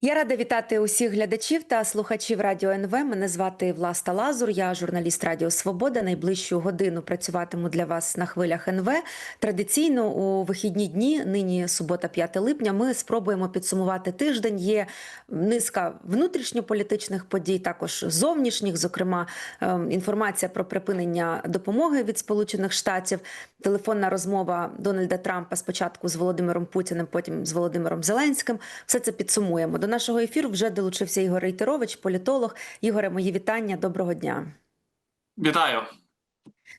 Я рада вітати усіх глядачів та слухачів Радіо НВ. Мене звати Власта Лазур. Я журналіст Радіо Свобода. Найближчу годину працюватиму для вас на хвилях НВ. Традиційно у вихідні дні, нині субота, 5 липня. Ми спробуємо підсумувати тиждень. Є низка внутрішньополітичних подій, також зовнішніх. Зокрема, ем, інформація про припинення допомоги від Сполучених Штатів, телефонна розмова Дональда Трампа спочатку з Володимиром Путіним, потім з Володимиром Зеленським. Все це підсумуємо. Нашого ефіру вже долучився Ігор Рейтерович, політолог. Ігоре, мої вітання. Доброго дня. Вітаю.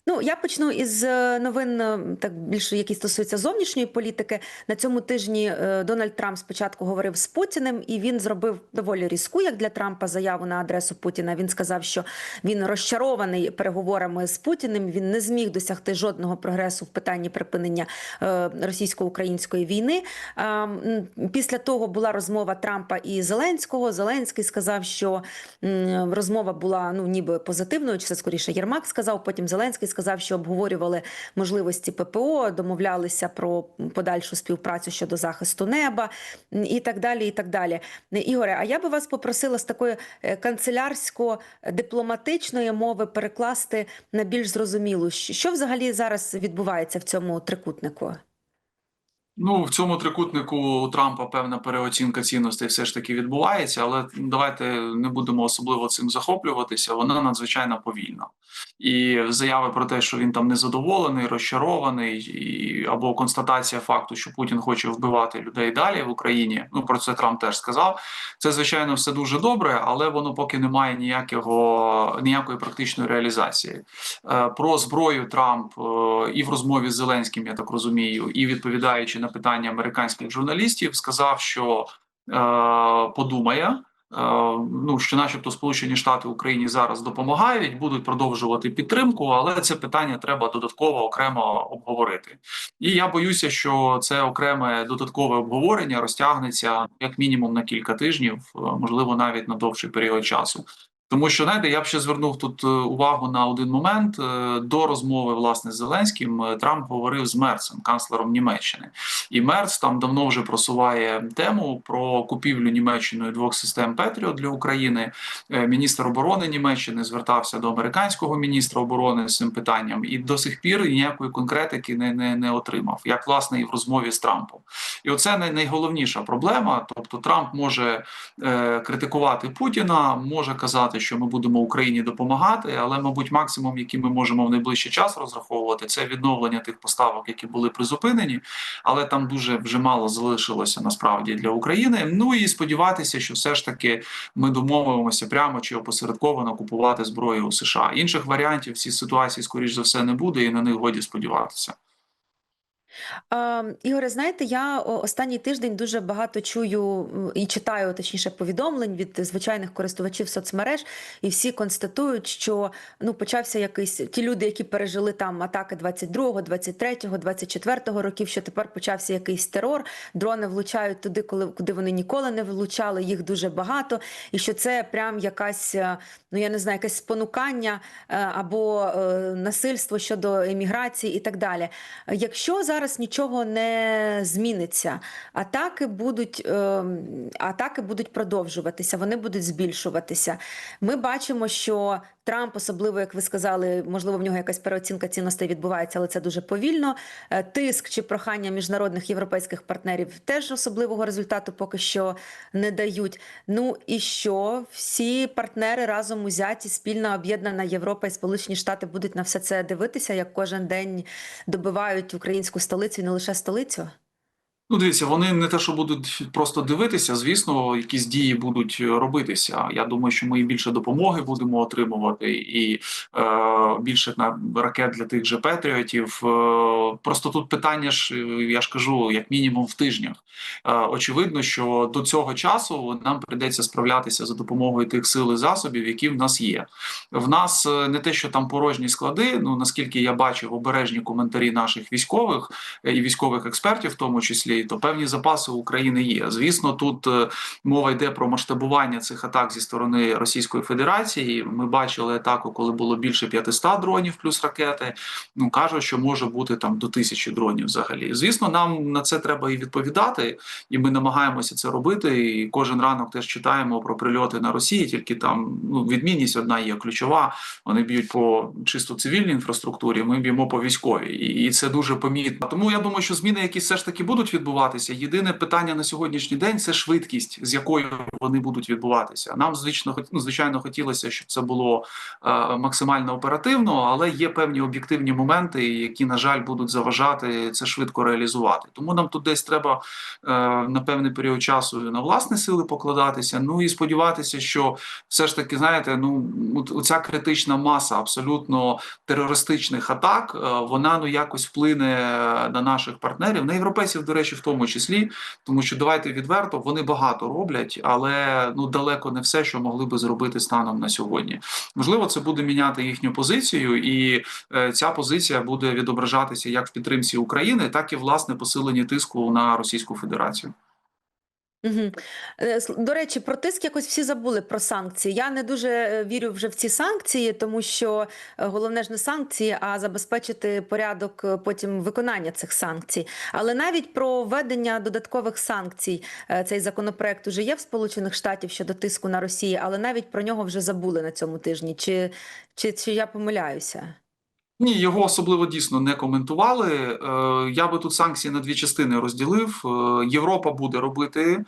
Ну, я почну із е, новин, е, так більше які стосуються зовнішньої політики. На цьому тижні е, Дональд Трамп спочатку говорив з Путіним, і він зробив доволі різку, як для Трампа, заяву на адресу Путіна. Він сказав, що він розчарований переговорами з Путіним. Він не зміг досягти жодного прогресу в питанні припинення російсько-української війни. Після того була розмова Трампа і Зеленського. Зеленський сказав, що розмова була ну ніби позитивною, чи це скоріше Єрмак сказав. Потім Зеленський сказав, що обговорювали можливості ППО, домовлялися про подальшу співпрацю щодо захисту неба і так далі. І так далі. Ігоре, а я би вас попросила з такої е, канцелярсько-дипломатичної мови перекласти на більш зрозумілу, що взагалі зараз відбувається в цьому трикутнику. Ну в цьому трикутнику у Трампа певна переоцінка цінностей все ж таки відбувається, але давайте не будемо особливо цим захоплюватися. Вона надзвичайно повільна. І заяви про те, що він там незадоволений, розчарований, і або констатація факту, що Путін хоче вбивати людей далі в Україні. Ну про це Трамп теж сказав. Це звичайно все дуже добре, але воно поки не має ніякого ніякої практичної реалізації. Е, Про зброю Трамп е, і в розмові з Зеленським, я так розумію, і відповідаючи на питання американських журналістів, сказав, що е, подумає. е, Ну, що, начебто, Сполучені Штати Україні зараз допомагають, будуть продовжувати підтримку, але це питання треба додатково окремо обговорити. І я боюся, що це окреме додаткове обговорення розтягнеться як мінімум на кілька тижнів, е, можливо, навіть на довший період часу. Тому що знаєте, я б ще звернув тут е, увагу на один момент Е, до розмови власне з Зеленським. е, Трамп говорив з Мерцем, канцлером Німеччини, і Мерц там давно вже просуває тему про купівлю Німеччиною двох систем Петріот для України. Міністр оборони Німеччини звертався до американського міністра оборони з цим питанням, і до сих пір ніякої конкретики не, не, не отримав, як власне і в розмові з Трампом. І оце найголовніша проблема. Тобто Трамп може е, критикувати Путіна, може казати, що ми будемо Україні допомагати, але, мабуть, максимум, який ми можемо в найближчий час розраховувати, це відновлення тих поставок, які були призупинені, але там дуже вже мало залишилося насправді для України. Ну і сподіватися, що все ж таки ми домовимося прямо чи опосередковано купувати зброю у США. Інших варіантів в цій ситуації, скоріш за все, не буде, і на них годі сподіватися. Е, Ігоре, знаєте, я останній тиждень дуже багато чую і читаю, точніше, повідомлень від звичайних користувачів соцмереж, і всі констатують, що ну почався якийсь ті люди, які пережили там атаки 22-го, 23-го, 24-го років, що тепер почався якийсь терор. Дрони влучають туди, коли куди вони ніколи не влучали. Їх дуже багато, і що це прям якась, е, ну я не знаю, якесь спонукання е, або е, насильство щодо еміграції і так далі. Якщо зараз нічого не зміниться, атаки будуть, е, атаки будуть продовжуватися, вони будуть збільшуватися. Ми бачимо, що Трамп, особливо як ви сказали, можливо, в нього якась переоцінка цінностей відбувається, але це дуже повільно. Е, Тиск чи прохання міжнародних європейських партнерів теж особливого результату поки що не дають. Ну і що всі партнери разом узяті, спільно об'єднана Європа і Сполучені Штати будуть на все це дивитися, як кожен день добивають українську столицю і не лише столицю. Ну, дивіться, вони не те, що будуть просто дивитися, звісно, якісь дії будуть робитися. Я думаю, що ми і більше допомоги будемо отримувати, і е, більше на ракет для тих же Петріотів. Е, просто тут питання ж, я ж кажу, як мінімум в тижнях. Е, очевидно, що до цього часу нам прийдеться справлятися за допомогою тих сил і засобів, які в нас є. В нас е, не те, що там порожні склади. Ну наскільки я бачив обережні коментарі наших військових е, і військових експертів, в тому числі зброї, то певні запаси України є. Звісно, тут е, мова йде про масштабування цих атак зі сторони Російської Федерації. Ми бачили атаку, коли було більше 500 дронів плюс ракети. Ну кажуть, що може бути там до тисячі дронів. Взагалі, звісно, нам на це треба і відповідати, і ми намагаємося це робити. І кожен ранок теж читаємо про прильоти на Росії. Тільки там ну відмінність одна є ключова. Вони б'ють по чисто цивільній інфраструктурі. Ми б'ємо по військовій, і це дуже помітно. Тому я думаю, що зміни, які все ж таки будуть відбуватися. Єдине питання на сьогоднішній день це швидкість, з якою вони будуть відбуватися. Нам звично ну, звичайно хотілося, щоб це було е, максимально оперативно, але є певні об'єктивні моменти, які на жаль будуть заважати це швидко реалізувати. Тому нам тут десь треба е, на певний період часу на власні сили покладатися. Ну і сподіватися, що все ж таки, знаєте, ну оця критична маса абсолютно терористичних атак, е, вона ну якось вплине на наших партнерів, на європейців, до речі, в тому числі, тому що давайте відверто, вони багато роблять, але ну далеко не все, що могли би зробити станом на сьогодні. Можливо, це буде міняти їхню позицію, і е, ця позиція буде відображатися як в підтримці України, так і власне посиленні тиску на Російську Федерацію. Угу. До речі, про тиск якось всі забули про санкції. Я не дуже е, вірю вже в ці санкції, тому що е, головне ж не санкції, а забезпечити порядок е, потім виконання цих санкцій. Але навіть про введення додаткових санкцій е, цей законопроект уже є в Сполучених Штатів щодо тиску на Росію, але навіть про нього вже забули на цьому тижні. Чи, чи, чи я помиляюся? Ні, його особливо дійсно не коментували. Е, Я би тут санкції на дві частини розділив. Е, Європа буде робити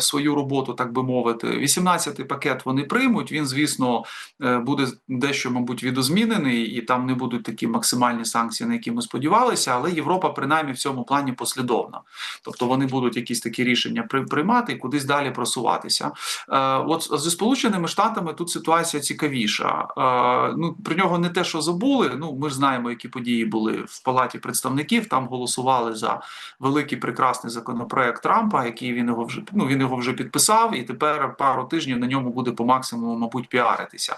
свою роботу, так би мовити. 18-й пакет вони приймуть. Він, звісно, е, буде дещо, мабуть, відозмінений, і там не будуть такі максимальні санкції, на які ми сподівалися. Але Європа, принаймні, в цьому плані послідовна. Тобто вони будуть якісь такі рішення при- приймати і кудись далі просуватися. Е, От зі Сполученими Штатами тут ситуація цікавіша. Е, Ну про нього не те, що забули. Ну ми ж знаємо, які події були в Палаті представників. Там голосували за великий прекрасний законопроект Трампа, який він його вже ну він його вже підписав, і тепер пару тижнів на ньому буде по максимуму, мабуть, піаритися.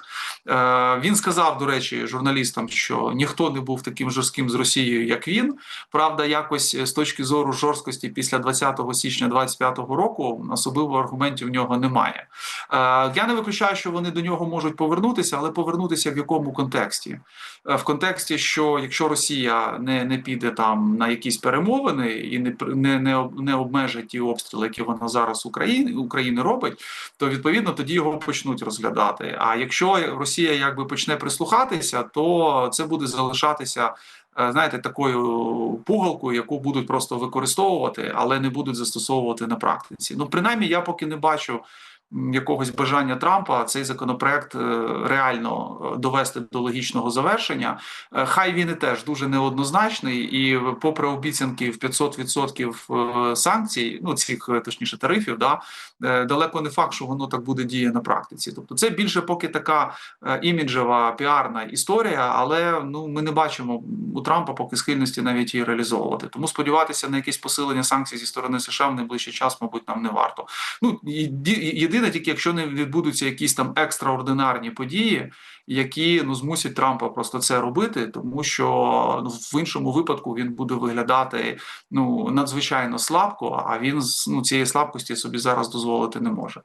Е, Він сказав, до речі, журналістам, що ніхто не був таким жорстким з Росією, як він. Правда, якось е, з точки зору жорсткості після 20 січня 25 року особливо аргументів в нього немає. Е, Я не виключаю, що вони до нього можуть повернутися, але повернутися в якому контексті? Е, В контексті, що якщо Росія не, не піде там на якісь перемовини і не не, не, не обмежить ті обстріли, які вона зараз України України робить, то відповідно тоді його почнуть розглядати. А якщо Росія якби почне прислухатися, то це буде залишатися. е, Знаєте, такою пугалкою, яку будуть просто використовувати, але не будуть застосовувати на практиці. Ну, принаймні, я поки не бачу якогось бажання Трампа цей законопроект е, реально е, довести до логічного завершення. Е, Хай він і теж дуже неоднозначний, і попри обіцянки в 500% е, санкцій, ну цих точніше тарифів, да далеко не факт, що воно так буде діяти на практиці. Тобто, це більше поки така іміджева піарна історія, але ну ми не бачимо у Трампа поки схильності навіть її реалізовувати. Тому сподіватися на якесь посилення санкцій зі сторони США в найближчий час, мабуть, нам не варто. Ну і єдине, тільки якщо не відбудуться якісь там екстраординарні події, які ну змусять Трампа просто це робити, тому що ну, в іншому випадку він буде виглядати ну надзвичайно слабко, а він ну цієї слабкості собі зараз дозволити не може.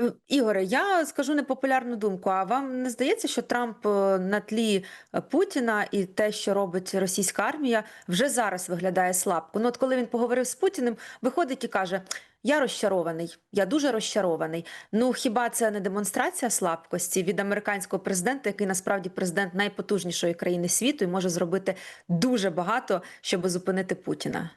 Е, Ігоре, я скажу непопулярну думку. А вам не здається, що Трамп е, на тлі Путіна і те, що робить російська армія, вже зараз виглядає слабко? Ну, от коли він поговорив з Путіним, виходить і каже: Я розчарований, я дуже розчарований. Ну хіба це не демонстрація слабкості від американського президента, який насправді президент найпотужнішої країни світу і може зробити дуже багато, щоб зупинити Путіна?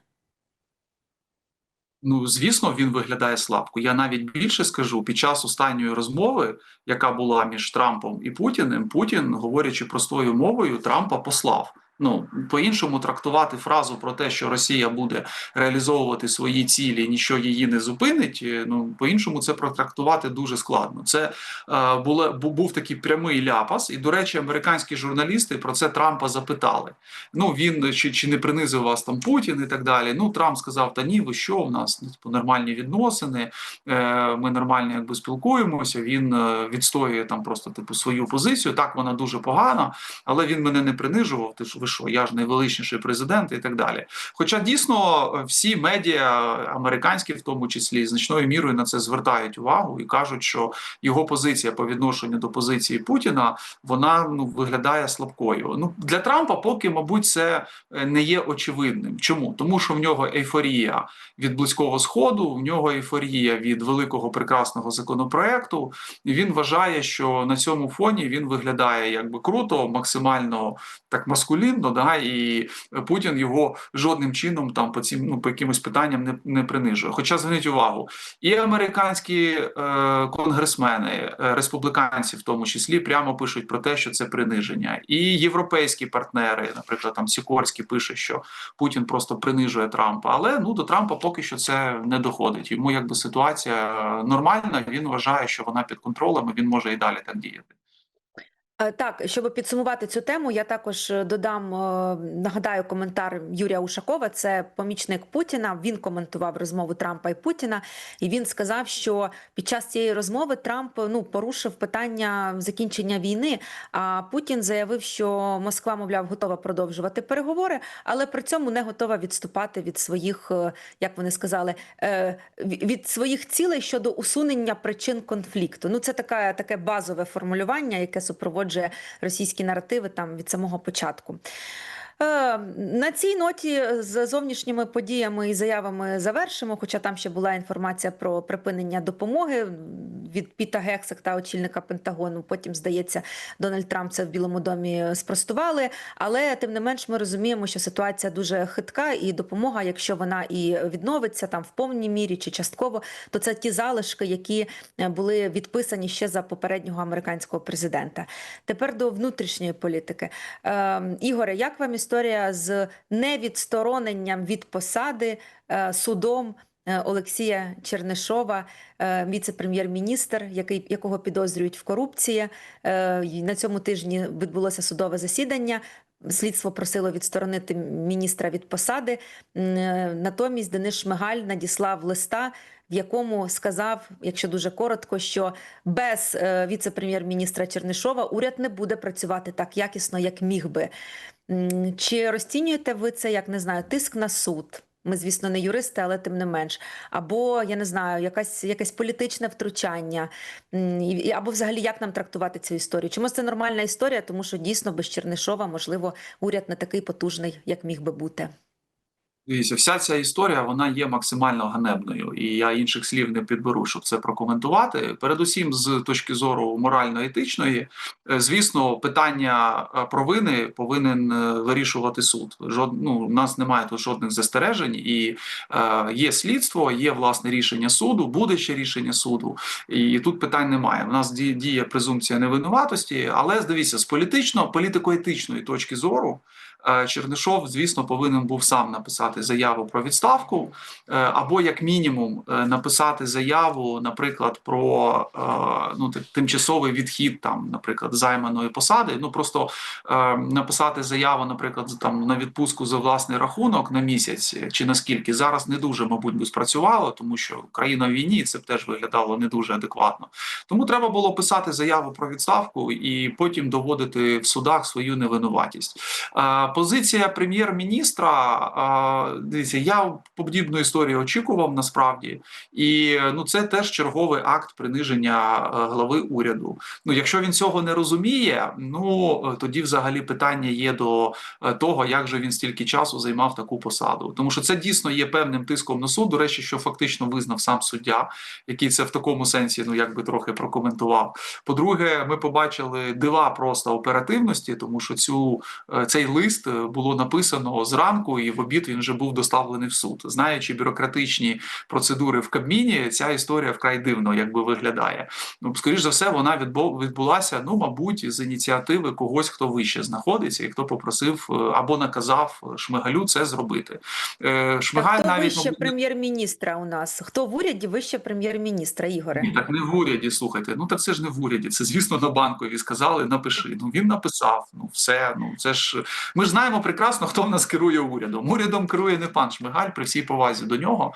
Ну, звісно, він виглядає слабко. Я навіть більше скажу під час останньої розмови, яка була між Трампом і Путіним, Путін, говорячи простою мовою, Трампа послав. Ну по-іншому трактувати фразу про те, що Росія буде реалізовувати свої цілі, нічого її не зупинить. е, Ну по-іншому це протрактувати дуже складно. Це е, було, бу- був такий прямий ляпас, і до речі, американські журналісти про це Трампа запитали. Ну він чи, чи не принизив вас там Путін і так далі. Ну Трамп сказав: Та ні, ви що? У нас ну, типу, нормальні відносини, е, ми нормально якби спілкуємося. Він е, відстоює там просто типу свою позицію. Так вона дуже погана, але він мене не принижував. Ти ж ви що, я ж найвеличніший президент і так далі. Хоча дійсно е, всі медіа, американські в тому числі, значною мірою на це звертають увагу і кажуть, що його позиція по відношенню до позиції Путіна вона ну виглядає слабкою. Ну для Трампа поки, мабуть, це е, не є очевидним. Чому? Тому що в нього ейфорія від близького сходу, в нього ейфорія від великого прекрасного законопроекту. І він вважає, що на цьому фоні він виглядає якби круто, максимально так маскулінно, да, і Путін його жодним чином там по цим ну по якимось питанням не, не принижує. Хоча зверніть увагу, і американські е, конгресмени, е, республіканці, в тому числі, прямо пишуть про те, що це приниження, і європейські партнери, наприклад, там Сікорський пише, що Путін просто принижує Трампа. Але ну до Трампа поки що це не доходить. Йому якби ситуація е, нормальна. Він вважає, що вона під контролем. Він може і далі так діяти. Е, Так, щоб підсумувати цю тему, я також е, додам, е, нагадаю коментар Юрія Ушакова, це помічник Путіна. Він коментував розмову Трампа і Путіна, і він сказав, що під час цієї розмови Трамп ну порушив питання закінчення війни. А Путін заявив, що Москва, мовляв, готова продовжувати переговори, але при цьому не готова відступати від своїх, як вони сказали, від своїх цілей щодо усунення причин конфлікту. Ну це така таке базове формулювання, яке супроводжує російські наративи там від самого початку. Е, На цій ноті з зовнішніми подіями і заявами завершимо. Хоча там ще була інформація про припинення допомоги від Піта Гексекта, очільника Пентагону. Потім, здається, Дональд Трамп це в Білому домі спростували. Але тим не менш, ми розуміємо, що ситуація дуже хитка, і допомога, якщо вона і відновиться там в повній мірі чи частково, то це ті залишки, які е, були відписані ще за попереднього американського президента. Тепер до внутрішньої політики. Е, Ігоре, як вам історія з невідстороненням від посади е, судом е, Олексія Чернишова, е, віце-прем'єр-міністр, який, якого підозрюють в корупції? На цьому тижні відбулося судове засідання. Слідство просило відсторонити міністра від посади. Натомість Денис Шмигаль надіслав листа, в якому сказав, якщо дуже коротко, що без віце-прем'єр-міністра Чернишова уряд не буде працювати так якісно, як міг би. Чи розцінюєте ви це як не знаю, тиск на суд? Ми, звісно, не юристи, але тим не менш. Або я не знаю, якась якесь політичне втручання, або взагалі як нам трактувати цю історію? Чому це нормальна історія? Тому що дійсно без Чернишова, можливо, уряд не такий потужний, як міг би бути. Дивіться, вся ця історія вона є максимально ганебною, і я інших слів не підберу, щоб це прокоментувати. Передусім, з точки зору морально-етичної, е, звісно, питання е, провини повинен е, вирішувати суд. Жод, ну, у нас немає тут жодних застережень, і е, є слідство, є власне рішення суду, буде ще рішення суду, і тут питань немає. У нас діє, презумпція невинуватості, але дивіться, з політично політико-етичної точки зору. Е, Чернишов, звісно, повинен був сам написати заяву про відставку, е, або як мінімум е, написати заяву, наприклад, про ну тимчасовий відхід там, наприклад, займаної посади. Ну просто написати заяву, наприклад, там на відпустку за власний рахунок на місяць чи наскільки зараз не дуже, мабуть, би спрацювало, тому що країна в війні це б теж виглядало не дуже адекватно. Тому треба було писати заяву про відставку і потім доводити в судах свою невинуватість. Позиція прем'єр-міністра. Дивіться, я подібну історію очікував насправді, і ну це теж черговий акт приниження е, глави уряду. Ну, якщо він цього не розуміє, ну е, тоді взагалі питання є до е, того, як же він стільки часу займав таку посаду. Тому що це дійсно є певним тиском на суд. До речі, що фактично визнав сам суддя, який це в такому сенсі, ну якби трохи прокоментував. По-друге, ми побачили дива просто оперативності, тому що цю цей лист е, було написано зранку, і в обід він вже був доставлений в суд. Знаючи бюрократичні процедури в Кабміні, ця історія вкрай дивно якби виглядає. Ну, скоріш за все, вона відбулася, ну, мабуть, з ініціативи когось, хто вище знаходиться, і хто попросив е, або наказав Шмигалю це зробити. Е, Шмигаль Хто навіть вище мабуть, прем'єр-міністра у нас? Хто в уряді вище прем'єр-міністра, Ігоре? Ні, так не в уряді, слухайте. Ну так це ж не в уряді. Це звісно на банкові сказали, напиши. Ну він написав. Ну все. Ну це ж ми ж знаємо прекрасно, хто в нас керує урядом. Урядом керує. не пан Шмигаль, при всій повазі до нього.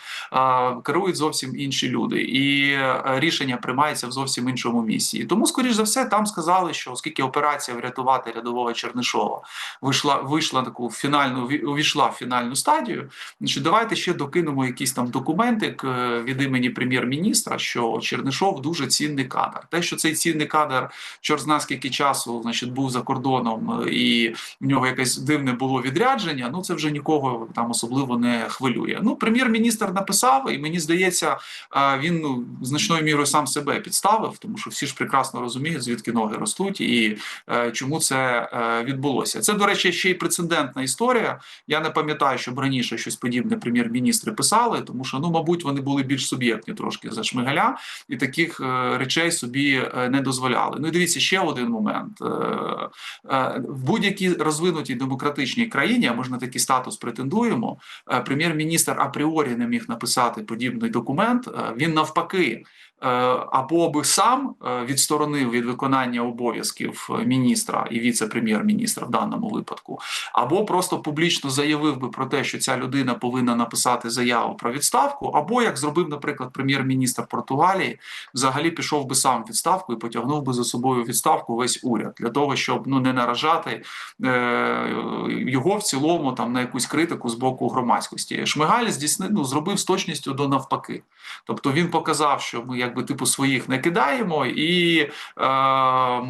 Керують зовсім інші люди, і е, рішення приймається в зовсім іншому місці. І тому, скоріш за все, там сказали, що оскільки операція врятувати рядового Чернишова вийшла, вийшла таку фінальну ві- увійшла в фінальну стадію. Значить, давайте ще докинемо якийсь там документик е, від імені прем'єр-міністра, що Чернишов дуже цінний кадр. Те, що цей цінний кадр чорт зна скільки часу, значить, був за кордоном, е, і в нього якесь дивне було відрядження. Ну це вже нікого там особливо не хвилює. Ну, прем'єр-міністр написав, і мені здається, е, він ну, значною мірою сам себе підставив, тому що всі ж прекрасно розуміють, звідки ноги ростуть і е, чому це е, відбулося. Це, до речі, ще й прецедентна історія. Я не пам'ятаю, щоб раніше щось подібне прем'єр-міністри писали, тому що ну, мабуть, вони були більш суб'єктні трошки за Шмигаля і таких речей собі не дозволяли. Ну і дивіться ще один момент: в будь-якій розвинутій демократичній країні, а ми ж на такий статус претендуємо. е, Прем'єр-міністр апріорі не міг написати подібний документ. е, Він навпаки. Е, Або би сам е, відсторонив від виконання обов'язків е, міністра і віце-прем'єр-міністра в даному випадку, або просто публічно заявив би про те, що ця людина повинна написати заяву про відставку, або як зробив, наприклад, прем'єр-міністр Португалії, взагалі пішов би сам в відставку і потягнув би за собою відставку весь уряд для того, щоб ну не наражати е, його в цілому там на якусь критику з боку громадськості. Шмигаль здійснив ну, зробив з точністю до навпаки. Тобто він показав, що ми якби типу своїх не кидаємо, і е,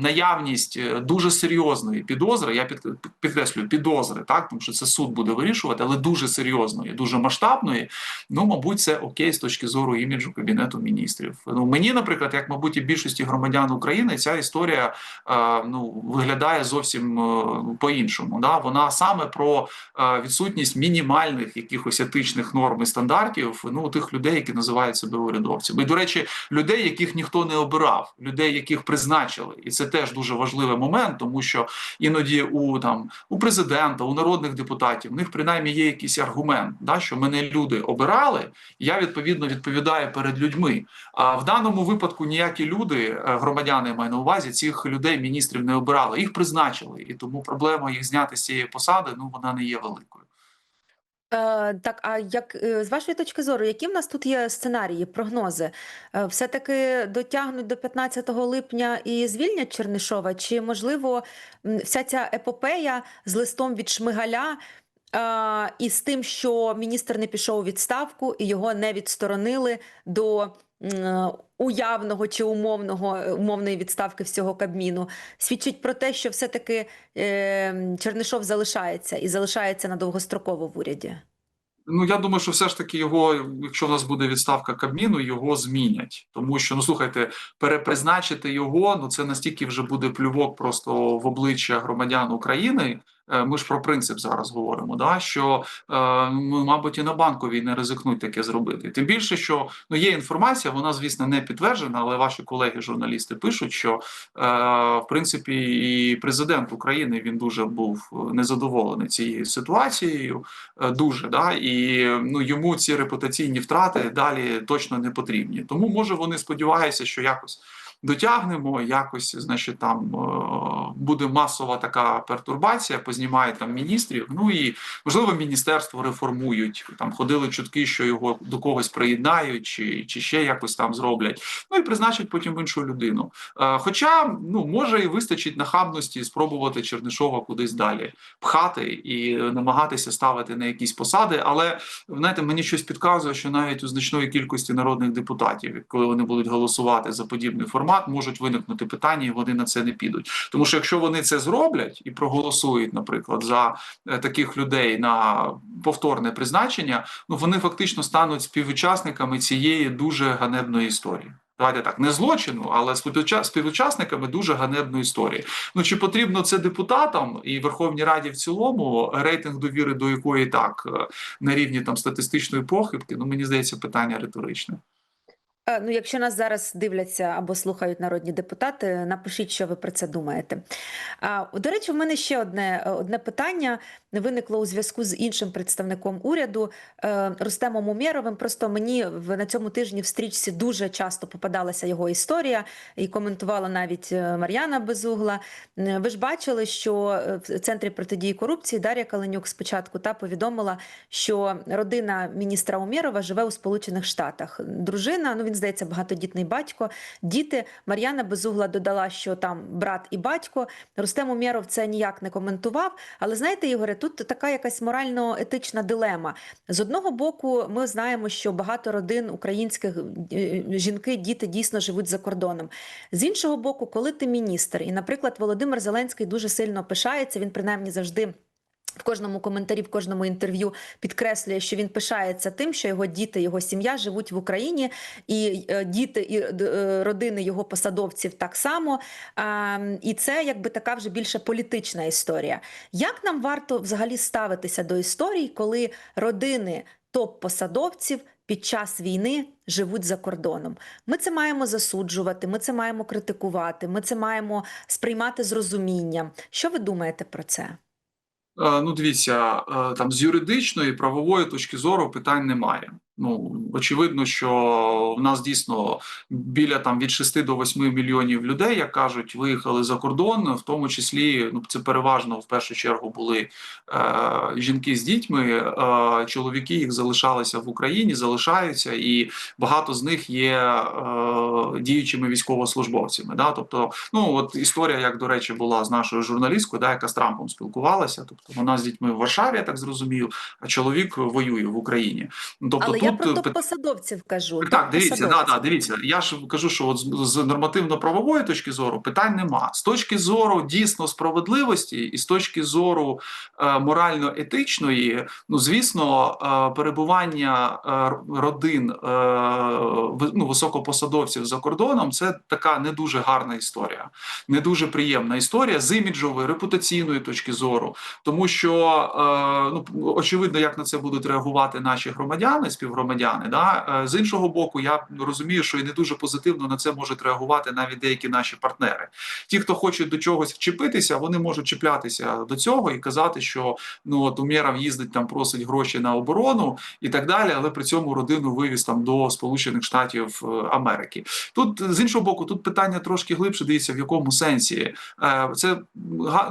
наявність дуже серйозної підозри. Я під, підкреслюю підозри, так тому що це суд буде вирішувати, але дуже серйозної, дуже масштабної. Ну, мабуть, це окей з точки зору іміджу кабінету міністрів. Ну мені, наприклад, як мабуть, і більшості громадян України, ця історія е, ну виглядає зовсім е, по-іншому. Да? Вона саме про е, відсутність мінімальних якихось етичних норм і стандартів ну тих людей, які називають себе урядовцями. І до речі, людей, яких ніхто не обирав, людей, яких призначили, і це теж дуже важливий момент, тому що іноді у там у президента, у народних депутатів, в них принаймні є якийсь аргумент, да, що мене люди обирали, я відповідно відповідаю перед людьми. А в даному випадку ніякі люди, е, громадяни маю на увазі, цих людей міністрів не обирали, їх призначили, і тому проблема їх зняти з цієї посади ну вона не є великою. Е, так, а як е, з вашої точки зору, які в нас тут є сценарії, прогнози? Е, все-таки дотягнуть до 15 липня і звільнять Чернишова? Чи можливо вся ця епопея з листом від Шмигаля? е, І з тим, що міністр не пішов у відставку і його не відсторонили до м, уявного чи умовного умовної відставки всього Кабміну, свідчить про те, що все-таки е, Чернишов залишається і залишається на довгостроково в уряді. Ну я думаю, що все ж таки його, якщо в нас буде відставка Кабміну, його змінять. Тому що ну слухайте, перепризначити його ну це настільки вже буде плювок просто в обличчя громадян України. Е, Ми ж про принцип зараз говоримо. Да що е, ну, мабуть і на банковій не ризикнуть таке зробити. Тим більше, що ну є інформація, вона звісно не підтверджена, але ваші колеги, журналісти, пишуть, що е, в принципі і президент України він дуже був незадоволений цією ситуацією. Е, дуже да і ну йому ці репутаційні втрати далі точно не потрібні. Тому може вони сподіваються, що якось дотягнемо, якось, значить, там е, буде масова така пертурбація, познімають там міністрів. Ну і можливо, міністерство реформують. Там ходили чутки, що його до когось приєднають, чи, чи ще якось там зроблять. Ну і призначать потім іншу людину. Е, Хоча ну може і вистачить нахабності спробувати Чернишова кудись далі пхати і намагатися ставити на якісь посади. Але знаєте, мені щось підказує, що навіть у значної кількості народних депутатів, коли вони будуть голосувати за подібний формат, можуть виникнути питання, і вони на це не підуть. Тому що якщо вони це зроблять і проголосують, наприклад, за е, таких людей на повторне призначення, ну вони фактично стануть співучасниками цієї дуже ганебної історії. Давайте так, не злочину, але співуча- співучасниками дуже ганебної історії. Ну чи потрібно це депутатам і Верховній Раді в цілому, рейтинг довіри до якої так е, на рівні там статистичної похибки? Ну мені здається, питання риторичне. Е, Ну, якщо нас зараз дивляться або слухають народні депутати, напишіть, що ви про це думаєте. А, До речі, в мене ще одне, одне питання виникло у зв'язку з іншим представником уряду е, Рустемом Умєровим. Просто мені в на цьому тижні в стрічці дуже часто попадалася його історія, і коментувала навіть е, Мар'яна Безугла. Е, Ви ж бачили, що е, в центрі протидії корупції Дар'я Каленюк спочатку та повідомила, що родина міністра Умєрова живе у Сполучених Штатах. Дружина, ну він здається, багатодітний батько, діти. Мар'яна Безугла додала, що там брат і батько. Рустем Умєров це ніяк не коментував. Але знаєте, Ігоре, тут така якась морально-етична дилема. З одного боку, ми знаємо, що багато родин українських е, жінки, діти дійсно живуть за кордоном. З іншого боку, коли ти міністр, і, наприклад, Володимир Зеленський дуже сильно пишається, він принаймні завжди. В кожному коментарі, в кожному інтерв'ю підкреслює, що він пишається тим, що його діти, його сім'я живуть в Україні, і е, діти і е, родини його посадовців так само. А, І це якби така вже більше політична історія. Як нам варто взагалі ставитися до історій, коли родини топ-посадовців під час війни живуть за кордоном? Ми це маємо засуджувати, ми це маємо критикувати, ми це маємо сприймати з розумінням. Що ви думаєте про це? Е, Ну, дивіться, е, там з юридичної правової точки зору питань немає. Ну очевидно, що в нас дійсно біля там від 6 до 8 мільйонів людей, як кажуть, виїхали за кордон, в тому числі ну це переважно в першу чергу були е, жінки з дітьми. Е, чоловіки їх залишалися в Україні, залишаються, і багато з них є е, діючими військовослужбовцями. Да? Тобто, ну от історія, як до речі, була з нашою журналісткою, да, яка з Трампом спілкувалася. Тобто вона з дітьми в Варшаві, я так зрозумів, а чоловік воює в Україні. Тобто Але я про топ-посадовців кажу. так, дивіться, да, да, дивіться. Я ж кажу, що от з, нормативно-правової точки зору питань нема. З точки зору дійсно справедливості і з точки зору е, морально-етичної, ну звісно, е, перебування е, родин е, ну, високопосадовців за кордоном це така не дуже гарна історія, не дуже приємна історія з іміджової, репутаційної точки зору, тому що е, ну очевидно, як на це будуть реагувати наші громадяни, співгромадяни. Да? Е, З іншого боку, я розумію, що і не дуже позитивно на це можуть реагувати навіть деякі наші партнери. Ті, хто хочуть до чогось вчепитися, вони можуть чіплятися до цього і казати, що ну от Умєров їздить там, просить гроші на оборону і так далі, але при цьому родину вивіз там до Сполучених Штатів е, Америки. Тут з іншого боку, тут питання трошки глибше. Дивіться, в якому сенсі Е, це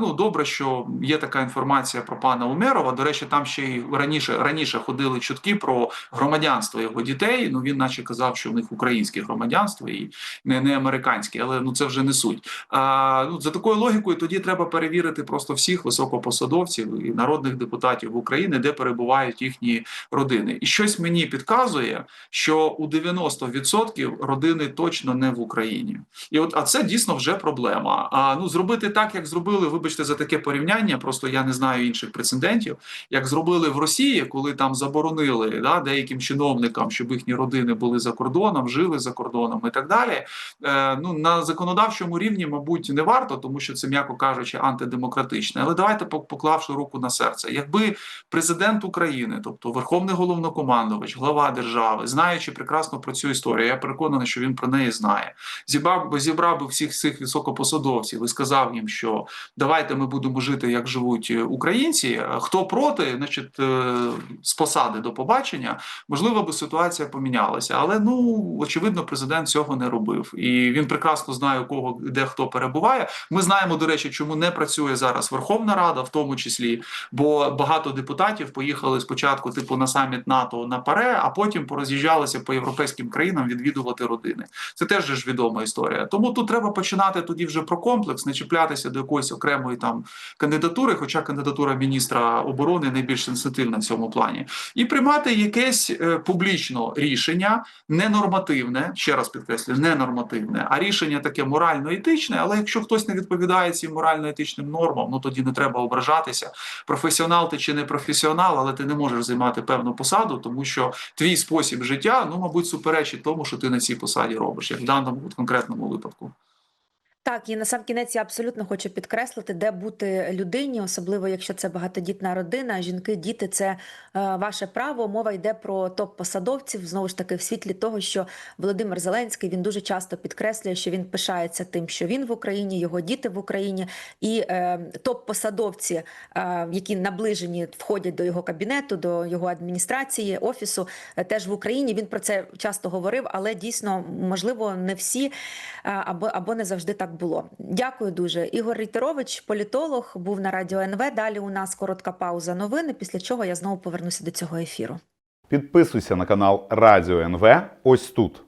ну, добре, що є така інформація про пана Умерова. До речі, там ще й раніше раніше ходили чутки про громадянство його дітей. Ну він, наче казав, що в них українське громадянство і не, не американське, але ну це вже не суть. А, ну за такою логікою, тоді треба перевірити просто всіх високопосадовців і народних депутатів України, де перебувають їхні родини. І щось мені підказує, що у 90% родини точно не в Україні. І от, а це дійсно вже проблема. А ну зробити так, як зробили, вибачте за таке порівняння. Просто я не знаю інших прецедентів, як зробили в Росії, коли там заборонили да, деяким чиновникам, щоб їхні родини були за кордоном, жили за кордоном і так далі. Е, ну на законодавчому рівні, мабуть, не варто, тому що це, м'яко кажучи, антидемократичне. Але давайте пок- поклавши руку на серце, якби президент України, тобто Верховний головнокомандувач, глава держави, знаючи прекрасно про цю історію, я переконаний, що він про неї знає. Зібрав би зібрав би всіх цих високопосадовців і сказав їм, що давайте ми будемо жити, як живуть е, українці. Е, Хто проти, значить, з посади до побачення, можливо, би ситуація помінялася. Але ну очевидно, президент цього не робив, і він прекрасно знає, у кого де хто перебуває. Ми знаємо, до речі, чому не працює зараз Верховна Рада, в тому числі, бо багато депутатів поїхали спочатку, типу, на саміт НАТО на паре, а потім пороз'їжджалися по європейським країнам відвідувати родини. Це теж ж відома історія. Тому тут треба починати тоді вже про комплекс, не чіплятися до якоїсь окремої там кандидатури, хоча кандидатура міністра оборони найбільш сенситивна в цьому плані, і приймати якесь публічно рішення, ненормативне, ще раз підкреслюю, ненормативне, а рішення таке морально-етичне. Але якщо хтось не відповідає цим морально-етичним нормам, ну тоді не треба ображатися. Професіонал ти чи не професіонал, але ти не можеш займати певну посаду, тому що твій спосіб життя, ну мабуть, суперечить тому, що ти на цій посаді робиш, як в даному конкретному випадку. Так, і на сам кінець я абсолютно хочу підкреслити, де бути людині, особливо якщо це багатодітна родина, жінки, діти це е, ваше право. Мова йде про топ-посадовців. Знову ж таки, в світлі того, що Володимир Зеленський він дуже часто підкреслює, що він пишається тим, що він в Україні, його діти в Україні, і е, топ-посадовці, е, які наближені входять до його кабінету, до його адміністрації, офісу, е, теж в Україні. Він про це часто говорив, але дійсно можливо не всі е, або, або не завжди так було. Дякую дуже. Ігор Рейтерович, політолог, був на радіо НВ. Далі у нас коротка пауза новини, після чого я знову повернуся до цього ефіру. Підписуйся на канал Радіо НВ ось тут.